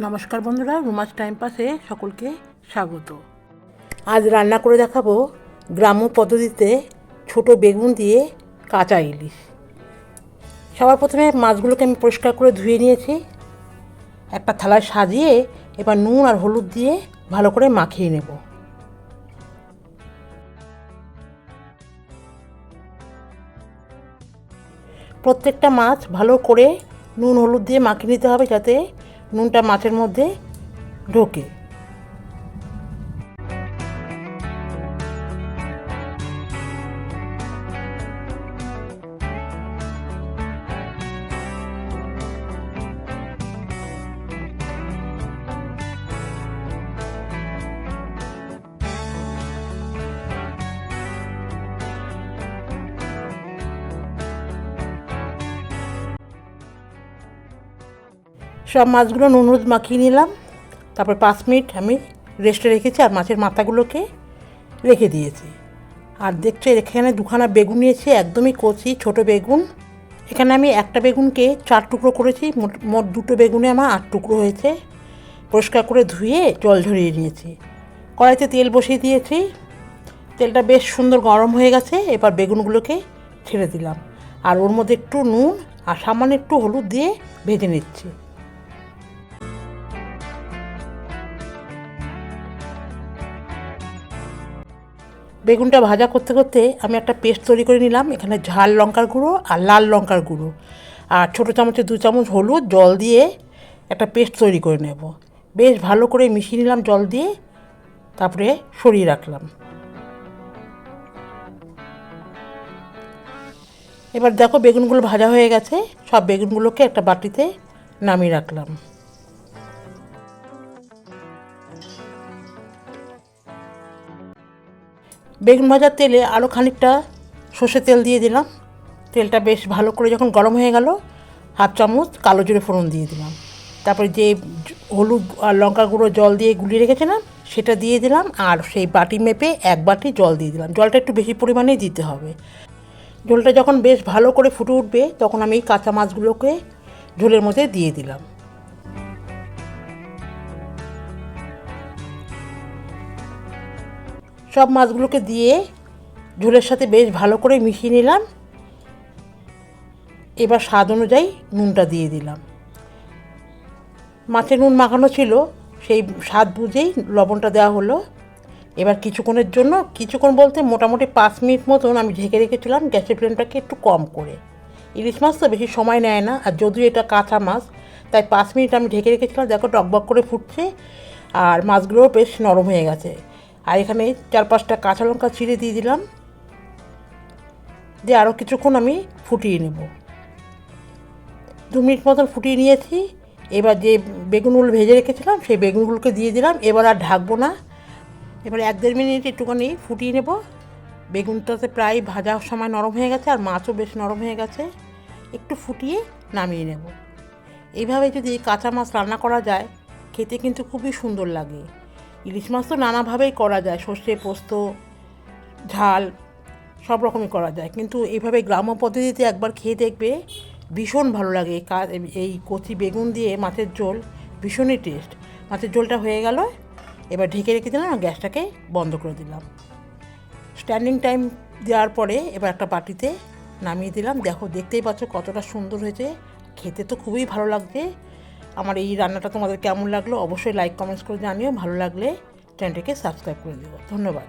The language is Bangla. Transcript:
নমস্কার বন্ধুরা, রুমাস টাইম পাসে সকলকে স্বাগত। আজ রান্না করে দেখাবো গ্রাম্য পদ্ধতিতে ছোট বেগুন দিয়ে কাঁচা ইলিশ। সবার প্রথমে মাছগুলোকে আমি পরিষ্কার করে ধুয়ে নিয়েছি। একটা থালায় সাজিয়ে এবার নুন আর হলুদ দিয়ে ভালো করে মাখিয়ে নেব। প্রত্যেকটা মাছ ভালো করে নুন হলুদ দিয়ে মাখিয়ে নিতে হবে যাতে নুনটা মাছের মধ্যে ঢোকে। সব মাছগুলো নুন হলুদ মাখিয়ে নিলাম। তারপর পাঁচ মিনিট আমি রেস্টে রেখেছি আর মাছের মাথাগুলোকে রেখে দিয়েছি। আর দেখছ, এখানে দুখানা বেগুন নিয়েছি, একদমই কচি, ছোট বেগুন। এখানে আমি একটা বেগুনকে চার টুকরো করেছি, মোট মোট দুটো বেগুনে আমার আট টুকরো হয়েছে। পরিষ্কার করে ধুয়ে জল ঝরিয়ে নিয়েছি। কড়াইতে তেল বসিয়ে দিয়েছি। তেলটা বেশ সুন্দর গরম হয়ে গেছে, এবার বেগুনগুলোকে ছেড়ে দিলাম। আর ওর মধ্যে একটু নুন আর সামান্য একটু হলুদ দিয়ে ভেজে নিচ্ছি। বেগুনটা ভাজা করতে করতে আমি একটা পেস্ট তৈরি করে নিলাম। এখানে ঝাল লঙ্কার গুঁড়ো আর লাল লঙ্কার গুঁড়ো। আর ছোটো চামচে দু চামচ হলুদ, জল দিয়ে একটা পেস্ট তৈরি করে নেব। বেশ ভালো করে মিশিয়ে নিলাম জল দিয়ে, তারপরে সরিয়ে রাখলাম। এবার দেখো বেগুনগুলো ভাজা হয়ে গেছে। সব বেগুনগুলোকে একটা বাটিতে নামিয়ে রাখলাম। বেগুন ভাজার তেলে আরও খানিকটা সর্ষে তেল দিয়ে দিলাম। তেলটা বেশ ভালো করে যখন গরম হয়ে গেল, হাফ চামচ কালো জিরে ফোড়ন দিয়ে দিলাম। তারপরে যে হলুদ আর লঙ্কা গুঁড়ো জল দিয়ে গুলিয়ে রেখেছিলাম, সেটা দিয়ে দিলাম আর সেই বাটি মেপে এক বাটি জল দিয়ে দিলাম। জলটা একটু বেশি পরিমাণেই দিতে হবে। ঝোলটা যখন বেশ ভালো করে ফুটে উঠবে, তখন আমি কাঁচা মাছগুলোকে ঝোলের মধ্যে দিয়ে দিলাম। সব মাছগুলোকে দিয়ে ঝোলের সাথে বেশ ভালো করে মিশিয়ে নিলাম। এবার স্বাদ অনুযায়ী নুনটা দিয়ে দিলাম। মাছের নুন মাখানো ছিল, সেই স্বাদ বুঝেই লবণটা দেওয়া হলো। এবার কিছুক্ষণের জন্য, কিছুক্ষণ বলতে মোটামুটি পাঁচ মিনিট মতন আমি ঢেকে রেখেছিলাম, গ্যাসের ফ্লেমটাকে একটু কম করে। ইলিশ মাছ তো বেশি সময় নেয় না, আর যদিও এটা কাঁচা মাছ, তাই পাঁচ মিনিট আমি ঢেকে রেখেছিলাম, দেখো টকবক করে ফুটছে, আর মাছগুলোও বেশ নরম হয়ে গেছে। আর এখানে চার পাঁচটা কাঁচা লঙ্কা ছিঁড়ে দিয়ে দিলাম। দিয়ে আরও কিছুক্ষণ আমি ফুটিয়ে নেব। দু মিনিট মতন ফুটিয়ে নিয়েছি। এবার যে বেগুনগুলো ভেজে রেখেছিলাম, সেই বেগুনগুলোকে দিয়ে দিলাম। এবার আর ঢাকবো না। এবার এক দেড় মিনিট একটুখানি ফুটিয়ে নেব। বেগুনটাতে প্রায় ভাজার সময় নরম হয়ে গেছে, আর মাছও বেশ নরম হয়ে গেছে। একটু ফুটিয়ে নামিয়ে নেব। এইভাবে যদি কাঁচা মাছ রান্না করা যায়, খেতে কিন্তু খুবই সুন্দর লাগে। ইলিশ মাছ তো নানাভাবেই করা যায়, সর্ষে, পোস্ত, ঝাল, সব রকমই করা যায়। কিন্তু এইভাবে গ্রাম্য পদ্ধতিতে একবার খেয়ে দেখবে ভীষণ ভালো লাগে। এই কচি বেগুন দিয়ে মাছের ঝোল, ভীষণই টেস্ট মাছের ঝোলটা হয়ে গেল, এবার ঢেকে রেখে দিলাম আর গ্যাসটাকে বন্ধ করে দিলাম। স্ট্যান্ডিং টাইম দেওয়ার পরে এবার একটা বাটিতে নামিয়ে দিলাম। দেখো, দেখতেই পাচ্ছ কতটা সুন্দর হয়েছে। খেতে তো খুবই ভালো লাগছে। আমার এই রান্নাটা তোমাদের কেমন লাগল? অবশ্যই লাইক কমেন্টস করে জানিও। ভালো লাগলে চ্যানেলটিকে সাবস্ক্রাইব করে দেবো ধন্যবাদ।